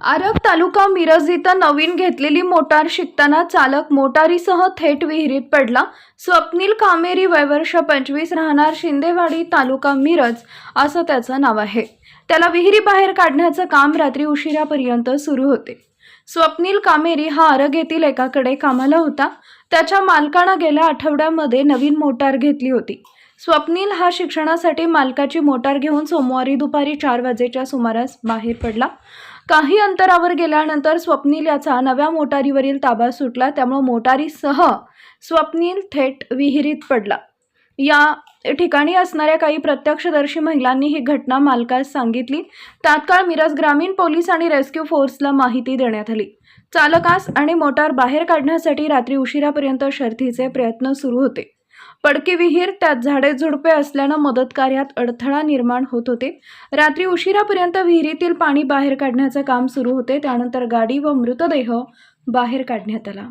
आरग तालुका मिरज इथं नवीन घेतलेली मोटार शिकताना चालक मोटारीसह थेट विहिरीत पडला. स्वप्नील कामेरी वयवर्ष पंचवीस राहणार शिंदेवाडी तालुका मिरज असं त्याचं नाव आहे. त्याला विहिरी बाहेर काढण्याचं काम रात्री उशिरापर्यंत सुरू होते. स्वप्नील कामेरी हा आरग येथील एकाकडे कामाला होता. त्याच्या मालकानं गेल्या आठवड्यामध्ये नवीन मोटार घेतली होती. स्वप्नील हा शिक्षणासाठी मालकाची मोटार घेऊन सोमवारी दुपारी चार वाजेच्या सुमारास बाहेर पडला. काही अंतरावर गेल्यानंतर स्वप्नील याचा नव्या मोटारीवरील ताबा सुटला. त्यामुळे मोटारीसह स्वप्नील थेट विहिरीत पडला. या ठिकाणी असणाऱ्या काही प्रत्यक्षदर्शी महिलांनी ही घटना मालकास सांगितली. तात्काळ मिरज ग्रामीण पोलीस आणि रेस्क्यू फोर्सला माहिती देण्यात आली. चालकास आणि मोटार बाहेर काढण्यासाठी रात्री उशिरापर्यंत शर्थीचे प्रयत्न सुरू होते. पडकी विहीर त्यात झाडे झुडपे असल्यानं मदत कार्यात अडथळा निर्माण होत होते. रात्री उशिरापर्यंत विहिरीतील पाणी बाहेर काढण्याचं काम सुरू होते. त्यानंतर गाडी व मृतदेह बाहेर काढण्यात आला.